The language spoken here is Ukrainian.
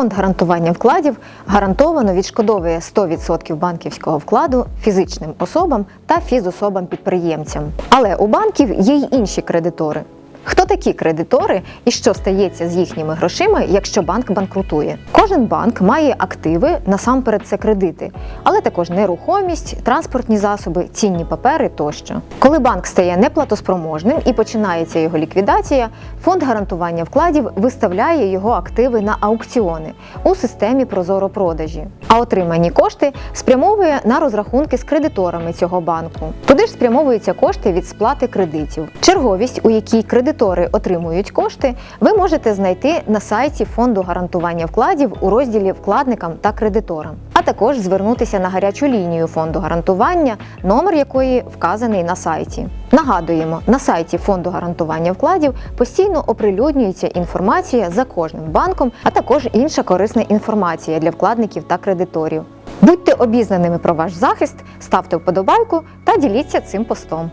Фонд гарантування вкладів гарантовано відшкодовує 100% банківського вкладу фізичним особам та фізособам-підприємцям. Але у банків є й інші кредитори. Хто такі кредитори і що стається з їхніми грошима, якщо банк банкрутує? Кожен банк має активи, насамперед це кредити, але також нерухомість, транспортні засоби, цінні папери тощо. Коли банк стає неплатоспроможним і починається його ліквідація, фонд гарантування вкладів виставляє його активи на аукціони у системі Прозоро-продажі, а отримані кошти спрямовує на розрахунки з кредиторами цього банку. Туди ж спрямовуються кошти від сплати кредитів. Черговість, у якій кредитори отримують кошти, ви можете знайти на сайті фонду гарантування вкладів у розділі вкладникам та кредиторам, а також звернутися на гарячу лінію фонду гарантування, номер якої вказаний на сайті. Нагадуємо, на сайті фонду гарантування вкладів постійно оприлюднюється інформація за кожним банком, а також інша корисна інформація для вкладників та кредиторів. Будьте обізнаними про ваш захист, ставте вподобайку та діліться цим постом.